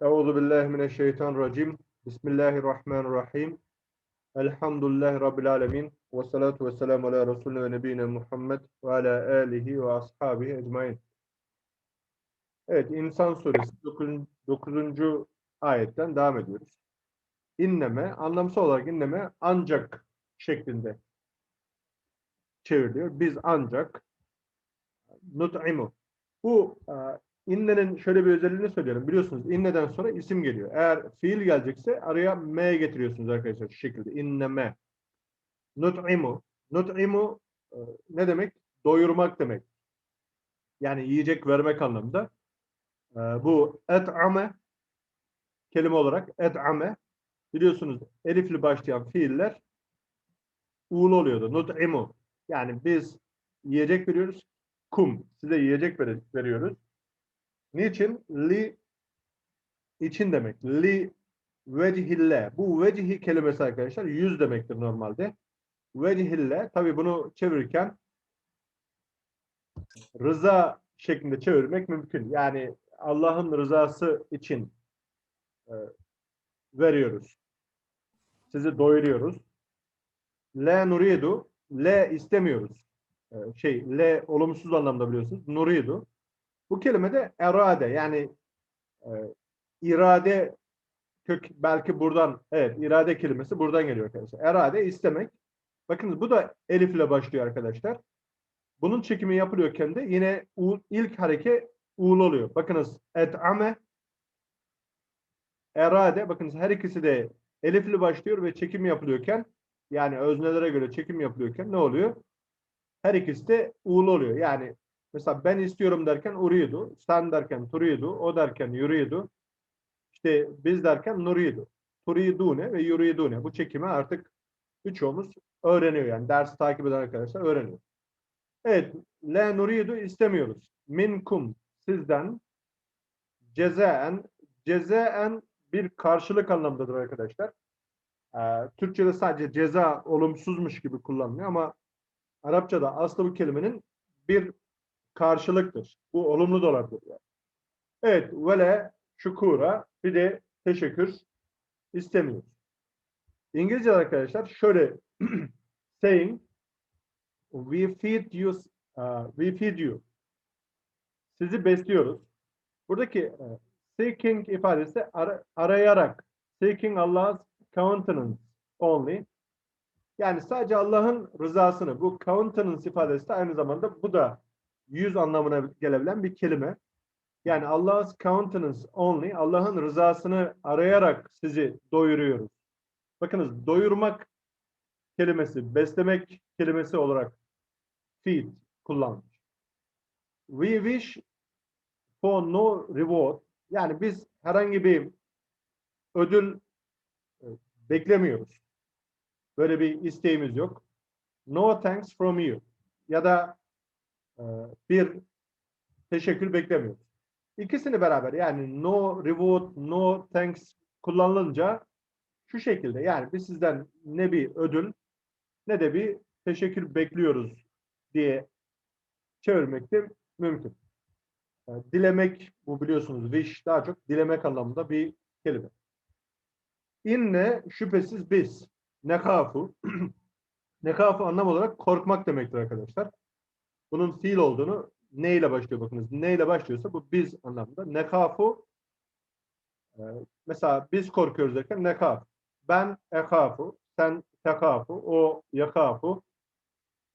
Euzu billahi mineşşeytanirracim. Bismillahirrahmanirrahim. Elhamdülillahi rabbil alamin. Ve salatu vesselamü ala Resulüne ve nebiyine Muhammed ve ala alihi ve ashabihi ecmaîn. Evet, İnsan suresi 9. ayetten devam ediyoruz. İnneme, anlamsal olarak inneme ancak şeklinde çevriliyor. Biz ancak nut'imu. Bu e, innenin şöyle bir özelliğini söylüyorum. Biliyorsunuz inneden sonra isim geliyor. Eğer fiil gelecekse araya m getiriyorsunuz arkadaşlar şu şekilde. İnneme. Nut'imu. Nut'imu e, ne demek? Doyurmak demek. Yani yiyecek vermek anlamında. E, bu et'ame kelime olarak et'ame biliyorsunuz elifli başlayan fiiller uğul oluyordu. Nut'imu. Yani biz yiyecek veriyoruz. Kum. Size yiyecek ver- veriyoruz. Niçin? Li için demek. Li vecihille. Bu vecihi kelimesi arkadaşlar yüz demektir normalde. Vecihille. Tabi bunu çevirirken rıza şeklinde çevirmek mümkün. Yani Allah'ın rızası için e, veriyoruz. Sizi doyuruyoruz. La nuridu. Le istemiyoruz. E, şey, le olumsuz anlamda biliyorsunuz. Nuridu. Bu kelime de erade yani e, irade kök belki buradan evet irade kelimesi buradan geliyor arkadaşlar. Erade istemek. Bakınız bu da elif ile başlıyor arkadaşlar. Bunun çekimi yapılıyorken de yine u, ilk hareke u'lu oluyor. Bakınız et'ame erade bakınız her ikisi de elifli başlıyor ve çekim yapılıyorken yani öznelere göre çekim yapılıyorken ne oluyor? Her ikisi de u'lu oluyor. Yani Mesela ben istiyorum derken uridu, sen derken turidu, o derken yuridu, işte biz derken nuridu. Turidune ve yuridune. Bu çekimi artık birçoğumuz öğreniyor yani. Ders takip eden arkadaşlar öğreniyor. Evet. Le nuridu istemiyoruz. Minkum sizden cezaen cezaen bir karşılık anlamdadır arkadaşlar. Ee, Türkçe'de sadece ceza olumsuzmuş gibi kullanılıyor ama Arapçada aslı bu kelimenin bir karşılıktır. Bu olumlu da. Yani. Evet, vele şükura bir de teşekkür istemiyoruz. İngilizce arkadaşlar şöyle saying we feed you uh, we feed you sizi besliyoruz. Buradaki uh, seeking ifadesi ar arayarak seeking Allah's countenance only yani sadece Allah'ın rızasını bu countenance ifadesi de aynı zamanda bu da yüz anlamına gelebilen bir kelime. Yani Allah's countenance only, Allah'ın rızasını arayarak sizi doyuruyoruz. Bakınız doyurmak kelimesi, beslemek kelimesi olarak feed kullanmış. We wish for no reward. Yani biz herhangi bir ödül e, beklemiyoruz. Böyle bir isteğimiz yok. No thanks from you. Ya da bir teşekkür beklemiyoruz. İkisini beraber yani no reward, no thanks kullanılınca şu şekilde yani biz sizden ne bir ödül ne de bir teşekkür bekliyoruz diye çevirmek de mümkün. Dilemek bu biliyorsunuz wish daha çok dilemek anlamında bir kelime. İnne şüphesiz biz nekafu nekafu anlam olarak korkmak demektir arkadaşlar bunun fiil olduğunu ne ile başlıyor bakınız. Ne ile başlıyorsa bu biz anlamında. Nekafu e, mesela biz korkuyoruz derken nekaf. Ben ekafu, sen tekafu, o yakafu.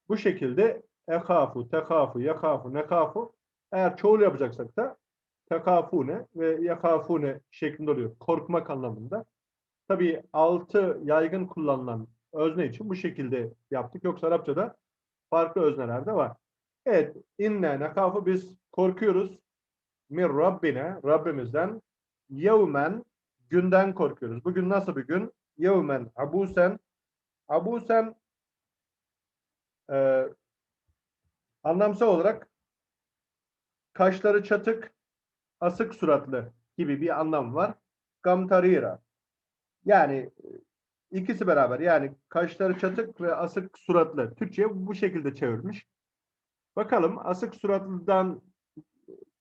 Bu şekilde ekafu, tekafu, yakafu, nekafu eğer çoğul yapacaksak da tekafune ve yakafune şeklinde oluyor. Korkmak anlamında. Tabii altı yaygın kullanılan özne için bu şekilde yaptık. Yoksa Arapçada farklı özneler de var. Evet, inne nekafı biz korkuyoruz. Mir Rabbine, Rabbimizden yevmen, günden korkuyoruz. Bugün nasıl bir gün? Yevmen, abusen, abusen e, anlamsal olarak kaşları çatık, asık suratlı gibi bir anlam var. Gamtarira. Yani ikisi beraber yani kaşları çatık ve asık suratlı. Türkçe bu şekilde çevirmiş. Bakalım asık suratlıdan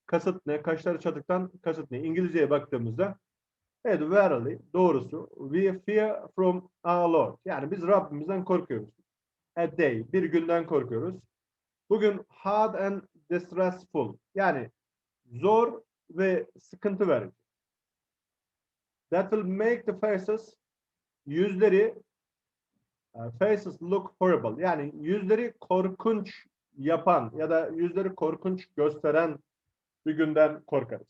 kasıt ne? Kaşları çatıktan kasıt ne? İngilizceye baktığımızda Evet, verily, doğrusu. We fear from our Lord. Yani biz Rabbimizden korkuyoruz. A day, bir günden korkuyoruz. Bugün hard and distressful. Yani zor ve sıkıntı verici. That will make the faces, yüzleri, uh, faces look horrible. Yani yüzleri korkunç yapan ya da yüzleri korkunç gösteren bir günden korkarız.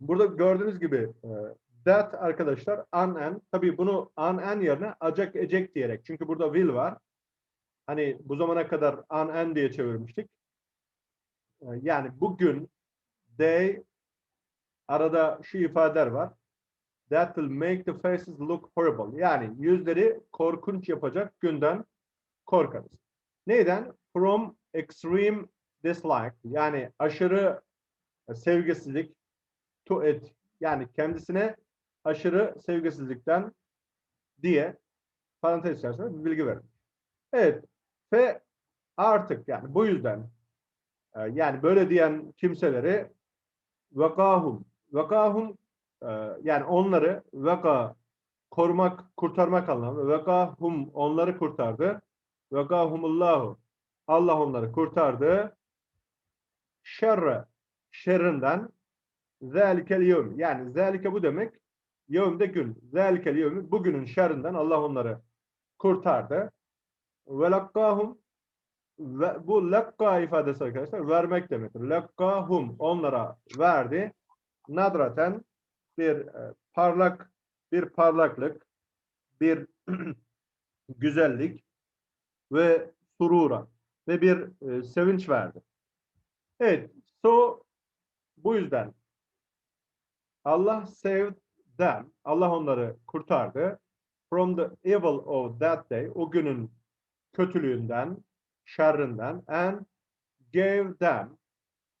Burada gördüğünüz gibi e, that arkadaşlar an and tabii bunu an and yerine acak ecek diyerek çünkü burada will var. Hani bu zamana kadar an and diye çevirmiştik. E, Yani bugün they arada şu ifadeler var. That will make the faces look horrible. Yani yüzleri korkunç yapacak günden korkarız. Neyden? From extreme dislike. Yani aşırı sevgisizlik to it. Yani kendisine aşırı sevgisizlikten diye parantez içerisinde bir bilgi verir. Evet. Ve artık yani bu yüzden e, yani böyle diyen kimseleri vakahum vakahum e, yani onları vaka korumak, kurtarmak anlamında vakahum onları kurtardı. Vakahumullahu Allah onları kurtardı. Şerre şerrinden zelikel yevm yani zelike bu demek yevm gün. Zelikel yevm bugünün şerrinden Allah onları kurtardı. Ve lakkahum ve bu lakka ifadesi arkadaşlar vermek demektir. Lakkahum onlara verdi. Nadraten bir e, parlak bir parlaklık, bir güzellik ve surura ve bir e, sevinç verdi. Evet, so bu yüzden Allah saved them, Allah onları kurtardı from the evil of that day, o günün kötülüğünden, şerrinden and gave them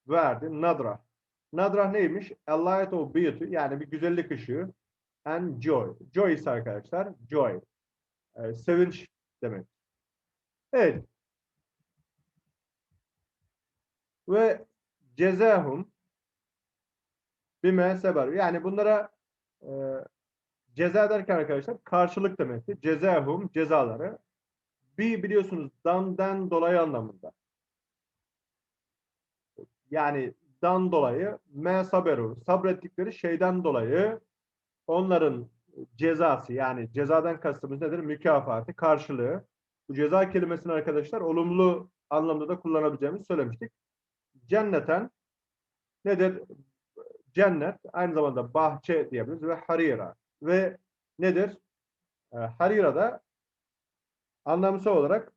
verdi nadra. Nadra neymiş? A light of beauty yani bir güzellik ışığı and joy. Joy ise arkadaşlar joy. Ee, sevinç demek. Evet. Ve cezahum bime seber. Yani bunlara e, ceza derken arkadaşlar karşılık demekti. Cezahum cezaları. Bir biliyorsunuz dandan dolayı anlamında. Yani dan dolayı me saberu sabrettikleri şeyden dolayı onların cezası yani cezadan kastımız nedir? Mükafatı, karşılığı. Bu ceza kelimesini arkadaşlar olumlu anlamda da kullanabileceğimizi söylemiştik. Cenneten nedir? Cennet aynı zamanda bahçe diyebiliriz ve harira. Ve nedir? E, harira da anlamsal olarak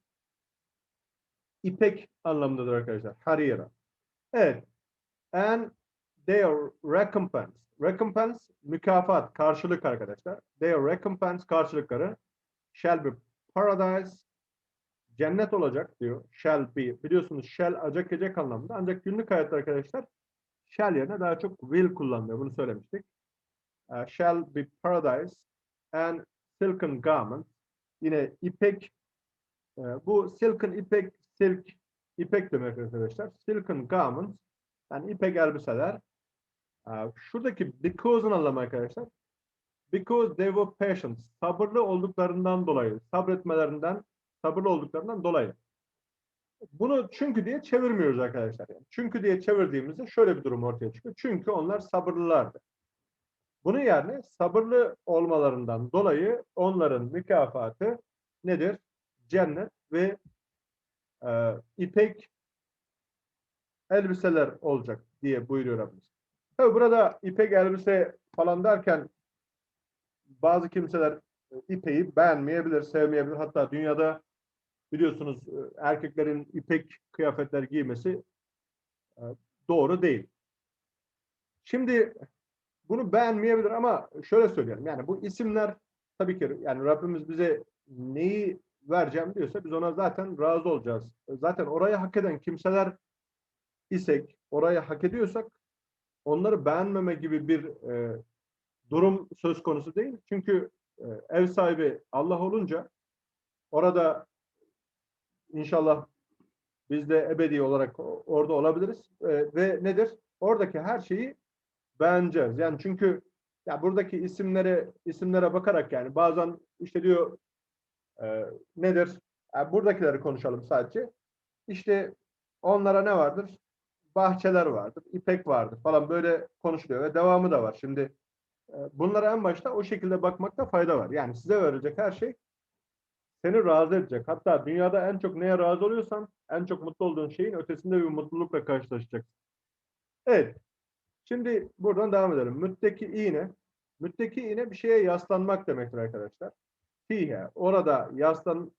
ipek anlamındadır arkadaşlar. Harira. Evet. And their recompense. Recompense mükafat, karşılık arkadaşlar. Their recompense karşılıkları shall be paradise cennet olacak diyor. Shall be. Biliyorsunuz shall acak anlamında. Ancak günlük hayatta arkadaşlar shall yerine daha çok will kullanılıyor. Bunu söylemiştik. Uh, shall be paradise and silken garment. Yine ipek e, bu silken ipek silk ipek demek arkadaşlar. Silken garment yani ipek elbiseler. Uh, şuradaki because'un anlamı arkadaşlar. Because they were patient. Sabırlı olduklarından dolayı, sabretmelerinden, sabırlı olduklarından dolayı. Bunu çünkü diye çevirmiyoruz arkadaşlar. Yani çünkü diye çevirdiğimizde şöyle bir durum ortaya çıkıyor. Çünkü onlar sabırlılardı. Bunun yerine sabırlı olmalarından dolayı onların mükafatı nedir? Cennet ve e, ipek elbiseler olacak diye buyuruyor Rabbimiz. Tabi burada ipek elbise falan derken bazı kimseler ipeği beğenmeyebilir, sevmeyebilir. Hatta dünyada biliyorsunuz erkeklerin ipek kıyafetler giymesi e, doğru değil. Şimdi bunu beğenmeyebilir ama şöyle söyleyelim. Yani bu isimler tabii ki yani Rabbimiz bize neyi vereceğim diyorsa biz ona zaten razı olacağız. Zaten orayı hak eden kimseler isek, orayı hak ediyorsak onları beğenmeme gibi bir e, durum söz konusu değil. Çünkü e, ev sahibi Allah olunca orada inşallah biz de ebedi olarak orada olabiliriz. E, ve nedir? Oradaki her şeyi beğeneceğiz. Yani çünkü Ya buradaki isimlere isimlere bakarak yani bazen işte diyor e, nedir? Yani buradakileri konuşalım sadece. İşte onlara ne vardır? Bahçeler vardır, ipek vardır falan böyle konuşuluyor ve devamı da var. Şimdi e, bunlara en başta o şekilde bakmakta fayda var. Yani size verecek her şey seni razı edecek. Hatta dünyada en çok neye razı oluyorsan en çok mutlu olduğun şeyin ötesinde bir mutlulukla karşılaşacaksın. Evet. Şimdi buradan devam edelim. Mütteki iğne. Mütteki iğne bir şeye yaslanmak demektir arkadaşlar. Fihe. Orada yaslan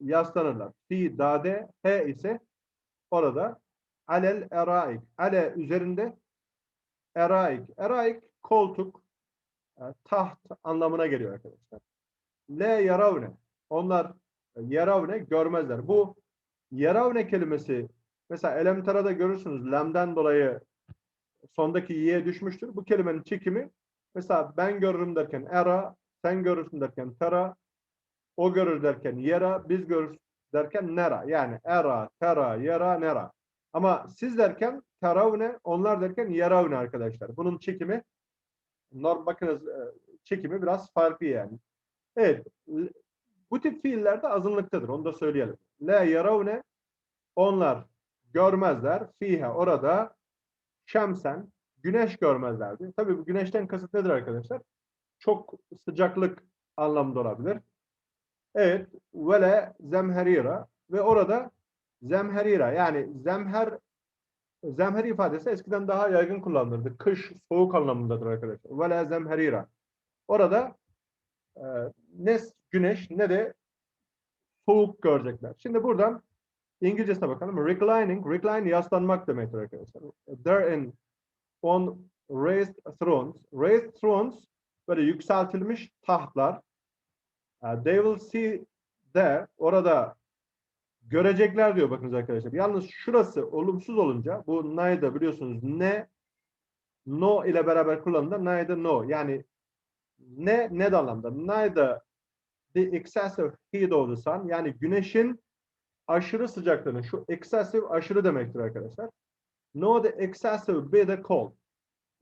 yaslanırlar. Fi dade he ise orada alel eraik. Ale üzerinde eraik. Eraik koltuk e, taht anlamına geliyor arkadaşlar. Le yaravne. Onlar yaravne görmezler. Bu yaravne kelimesi mesela elemtarada görürsünüz lemden dolayı sondaki y'ye düşmüştür. Bu kelimenin çekimi mesela ben görürüm derken era, sen görürsün derken tera, o görür derken yera, biz görürüz derken nera. Yani era, tera, yera, nera. Ama siz derken teravne, onlar derken yaravne arkadaşlar. Bunun çekimi norm bakınız e, çekimi biraz farklı yani. Evet. Bu tip fiiller de azınlıktadır. Onu da söyleyelim. La yaravne onlar görmezler. Fihe orada şemsen güneş görmezlerdi. Tabii bu güneşten kasıt nedir arkadaşlar? Çok sıcaklık anlamında olabilir. Evet. Vele zemherira ve orada zemherira yani zemher zemher ifadesi eskiden daha yaygın kullanılırdı. Kış, soğuk anlamındadır arkadaşlar. Vele zemherira. Orada e, ne güneş ne de soğuk görecekler. Şimdi buradan İngilizcesine bakalım. Reclining, recline yaslanmak demektir arkadaşlar. They're in on raised thrones. Raised thrones böyle yükseltilmiş tahtlar. Uh, they will see there, orada görecekler diyor bakınız arkadaşlar. Yalnız şurası olumsuz olunca bu neither biliyorsunuz ne no ile beraber kullanılır. Neither no yani ne ne de anlamda. Neither the excessive heat of the sun yani güneşin aşırı sıcaklığının şu excessive aşırı demektir arkadaşlar. No the excessive be the cold.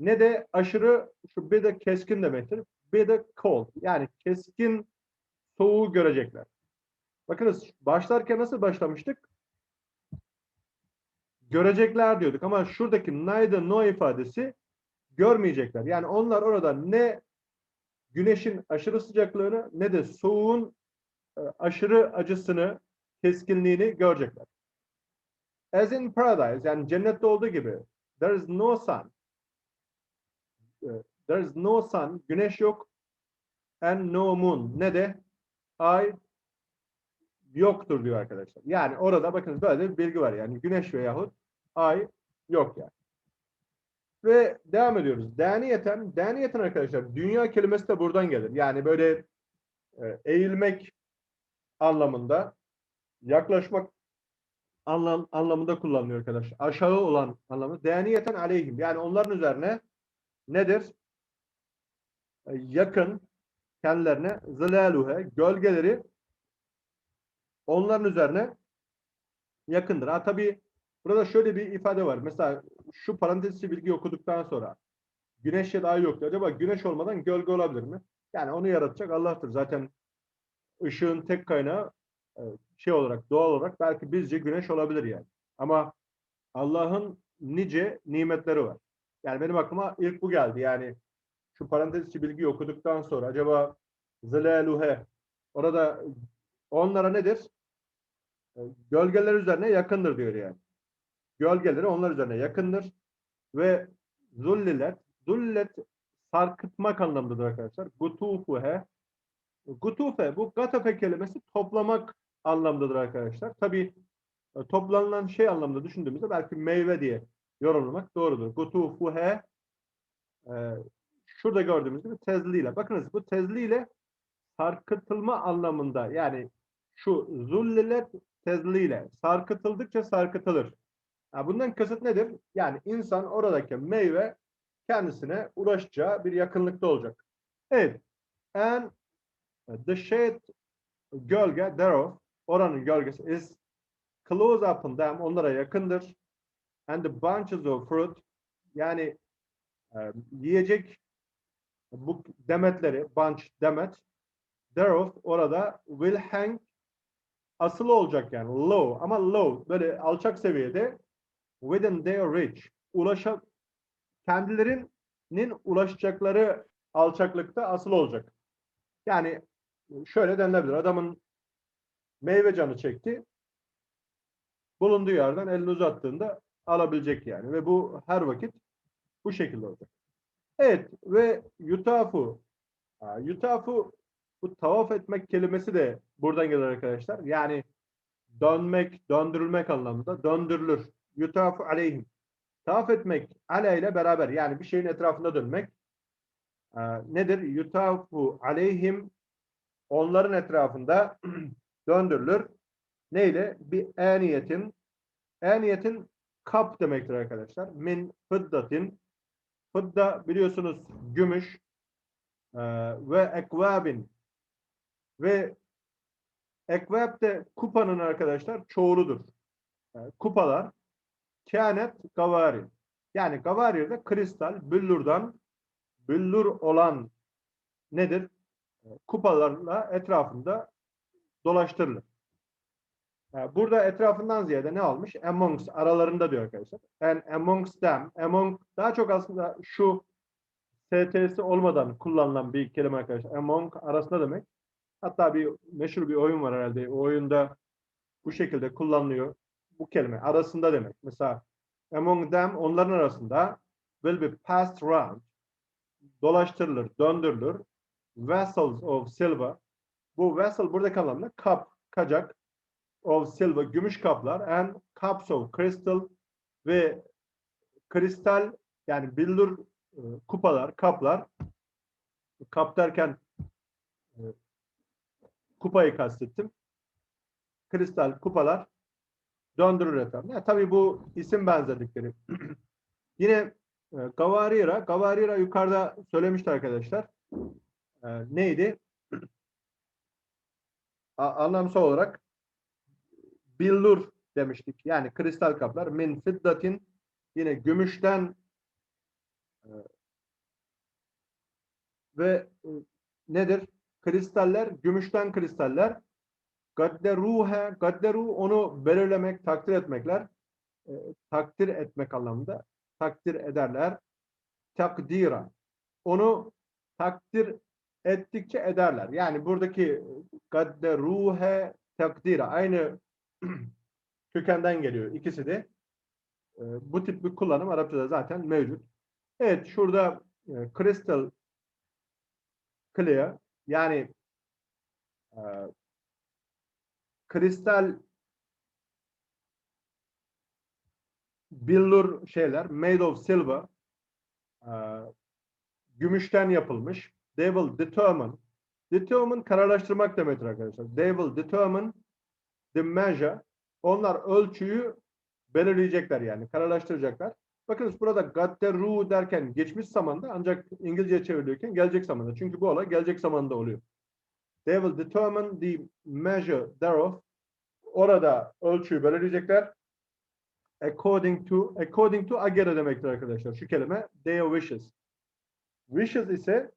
Ne de aşırı şu be the keskin demektir. Be the cold. Yani keskin soğuğu görecekler. Bakınız başlarken nasıl başlamıştık? Görecekler diyorduk ama şuradaki neither no ifadesi görmeyecekler. Yani onlar orada ne güneşin aşırı sıcaklığını ne de soğuğun e, aşırı acısını, keskinliğini görecekler. As in paradise yani cennette olduğu gibi there is no sun. E, there is no sun, güneş yok and no moon ne de ay yoktur diyor arkadaşlar. Yani orada bakın böyle bir bilgi var yani güneş veyahut ay yok yani. Ve devam ediyoruz. Daniyeten, daniyeten arkadaşlar dünya kelimesi de buradan gelir. Yani böyle e, eğilmek anlamında, yaklaşmak anlam, anlamında kullanılıyor arkadaşlar. Aşağı olan anlamı. Daniyeten aleyhim. Yani onların üzerine nedir? E, yakın kendilerine zilaluhe gölgeleri onların üzerine yakındır. Ha tabii burada şöyle bir ifade var. Mesela şu parantezli bilgi okuduktan sonra güneş ya da ay yoktu. Acaba güneş olmadan gölge olabilir mi? Yani onu yaratacak Allah'tır. Zaten ışığın tek kaynağı e, şey olarak doğal olarak belki bizce güneş olabilir yani. Ama Allah'ın nice nimetleri var. Yani benim aklıma ilk bu geldi. Yani şu parantez içi bilgiyi okuduktan sonra acaba zilaluhe orada onlara nedir? E, gölgeler üzerine yakındır diyor yani. Gölgeleri onlar üzerine yakındır ve zullilet zullilet sarkıtmak anlamındadır arkadaşlar. Gutufuhe gutufe bu gatafe kelimesi toplamak anlamındadır arkadaşlar. Tabi e, toplanılan şey anlamında düşündüğümüzde belki meyve diye yorumlamak doğrudur. Gutufuhe e, şurada gördüğümüz gibi tezliyle. Bakınız bu tezliyle sarkıtılma anlamında yani şu zullilet tezliyle sarkıtıldıkça sarkıtılır. Yani bundan kasıt nedir? Yani insan oradaki meyve kendisine ulaşacağı bir yakınlıkta olacak. Evet. And the shade gölge thereof oranın gölgesi is close upon them onlara yakındır. And the bunches of fruit yani e, yiyecek bu demetleri, bunch, demet, thereof orada will hang asılı olacak yani low ama low böyle alçak seviyede within their reach ulaşa kendilerinin ulaşacakları alçaklıkta asılı olacak. Yani şöyle denilebilir. Adamın meyve canı çekti. Bulunduğu yerden elini uzattığında alabilecek yani. Ve bu her vakit bu şekilde olacak. Evet ve yutafu. Yutafu bu tavaf etmek kelimesi de buradan gelir arkadaşlar. Yani dönmek, döndürülmek anlamında döndürülür. Yutafu aleyhim. Tavaf etmek ale ile beraber yani bir şeyin etrafında dönmek e, nedir? Yutafu aleyhim onların etrafında döndürülür. Neyle? Bir eniyetin eniyetin kap demektir arkadaşlar. Min fıddatin fıdda biliyorsunuz gümüş e, ve ekvabin ve ekvab de kupanın arkadaşlar çoğuludur. E, kupalar kânet gavari. Yani gavari de kristal, büllürden büllür olan nedir? E, Kupalarla etrafında dolaştırılır. E, Burada etrafından ziyade ne almış? Amongst aralarında diyor arkadaşlar. And amongst them. Among daha çok aslında şu STS olmadan kullanılan bir kelime arkadaşlar. Among arasında demek. Hatta bir meşhur bir oyun var herhalde. O oyunda bu şekilde kullanılıyor. Bu kelime arasında demek. Mesela among them onların arasında will be passed round dolaştırılır, döndürülür. Vessels of silver. Bu vessel buradaki anlamda kap, kacak of silver, gümüş kaplar and cups of crystal ve kristal yani billur e, kupalar, kaplar kap derken e, kupayı kastettim. Kristal kupalar döndürür efendim. Ya, tabii bu isim benzerlikleri. Yine e, Gavarira, Gavarira yukarıda söylemişti arkadaşlar. E, neydi? A, anlamsal olarak billur demiştik. Yani kristal kaplar. Min fiddatin yine gümüşten e, ve e, nedir? Kristaller, gümüşten kristaller. Gadderuhe, gadderu onu belirlemek, takdir etmekler. E, takdir etmek anlamında. Takdir ederler. Takdira. Onu takdir ettikçe ederler. Yani buradaki gadderuhe takdira aynı kökenden geliyor. İkisi de e, bu tip bir kullanım Arapçada zaten mevcut. Evet şurada e, crystal clear yani e, kristal billur şeyler made of silver e, gümüşten yapılmış. They will determine determine kararlaştırmak demektir arkadaşlar. They will determine the measure onlar ölçüyü belirleyecekler yani kararlaştıracaklar. Bakınız burada gatteru derken geçmiş zamanda ancak İngilizce çevriliyorken gelecek zamanda. Çünkü bu olay gelecek zamanda oluyor. They will determine the measure thereof. Orada ölçüyü belirleyecekler. According to, according to agere demektir arkadaşlar. Şu kelime their wishes. Wishes ise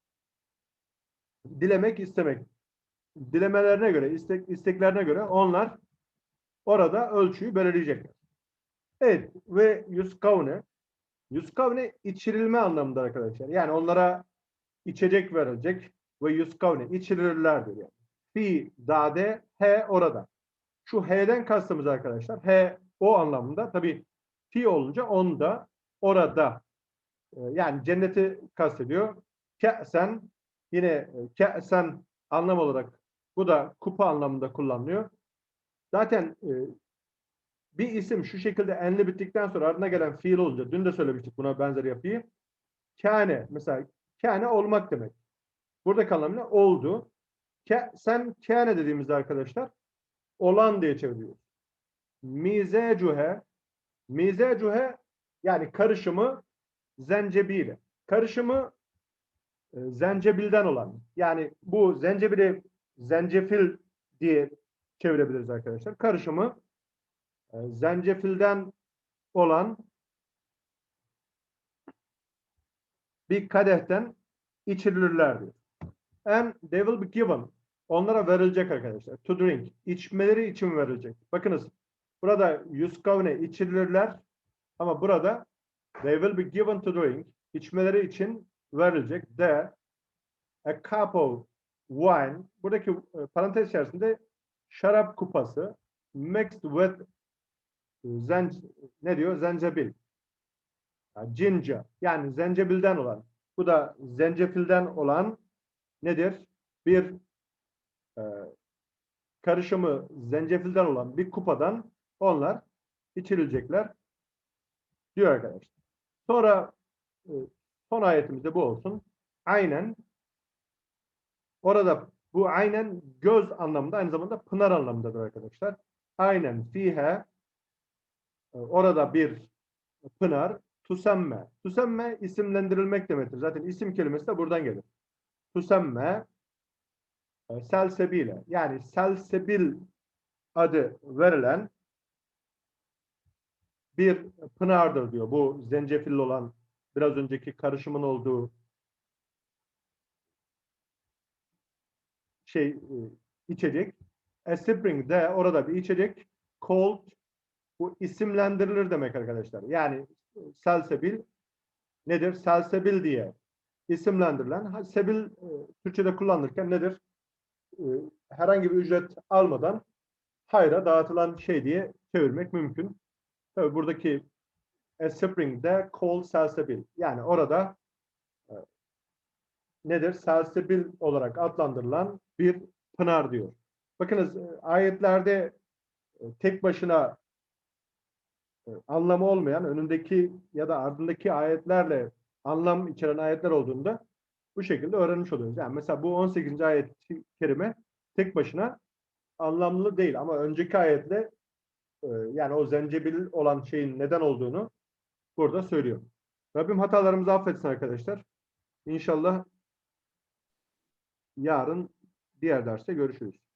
dilemek, istemek. Dilemelerine göre, istek, isteklerine göre onlar orada ölçüyü belirleyecekler. Evet ve yuskavne yuskavne içirilme anlamında arkadaşlar. Yani onlara içecek verilecek ve yuskavne içirilirlerdir yani. Fi zade he orada. Şu he'den kastımız arkadaşlar. He o anlamında. Tabi fi olunca onda orada. Ee, Yani cenneti kastediyor. Ke'sen yine e, ke'sen anlam olarak bu da kupa anlamında kullanılıyor. Zaten e, bir isim şu şekilde enli bittikten sonra ardına gelen fiil olunca dün de söylemiştik buna benzer yapıyı. Kâne mesela kâne olmak demek. Burada anlamıyla oldu. Ke, sen kâne dediğimizde arkadaşlar olan diye çeviriyoruz. Mizecuhe mizecuhe yani karışımı zencebile. Karışımı e, zencebilden olan. Yani bu zencebili zencefil diye çevirebiliriz arkadaşlar. Karışımı e, zencefilden olan bir kadehten içirilirler diyor. And they will be given. Onlara verilecek arkadaşlar. To drink. İçmeleri için verilecek. Bakınız burada yuskavne içirilirler ama burada they will be given to drink. İçmeleri için verilecek. De a cup of wine. Buradaki e, parantez içerisinde şarap kupası mixed with zen, ne diyor? Zencebil. Ginger. Yani zencebilden olan. Bu da zencefilden olan nedir? Bir e, karışımı zencefilden olan bir kupadan onlar içilecekler diyor arkadaşlar. Sonra e, son ayetimizde bu olsun. Aynen orada bu aynen göz anlamında aynı zamanda pınar anlamındadır arkadaşlar. Aynen fihe orada bir pınar tusemme. Tusemme isimlendirilmek demektir. Zaten isim kelimesi de buradan gelir. Tusemme selsebile yani selsebil adı verilen bir pınardır diyor. Bu zencefilli olan biraz önceki karışımın olduğu şey e, içecek. A spring de orada bir içecek. Cold bu isimlendirilir demek arkadaşlar. Yani e, selsebil nedir? Selsebil diye isimlendirilen sebil e, Türkçe'de kullanılırken nedir? E, herhangi bir ücret almadan hayra dağıtılan şey diye çevirmek mümkün. Tabii buradaki a spring de cold selsebil. Yani orada e, nedir? Selsebil olarak adlandırılan bir pınar diyor. Bakınız e, ayetlerde tek başına anlamı olmayan önündeki ya da ardındaki ayetlerle anlam içeren ayetler olduğunda bu şekilde öğrenmiş oluyoruz. Yani mesela bu 18. ayet kerime tek başına anlamlı değil ama önceki ayetle e, yani o zencebil olan şeyin neden olduğunu burada söylüyor. Rabbim hatalarımızı affetsin arkadaşlar. İnşallah yarın diğer derste görüşürüz.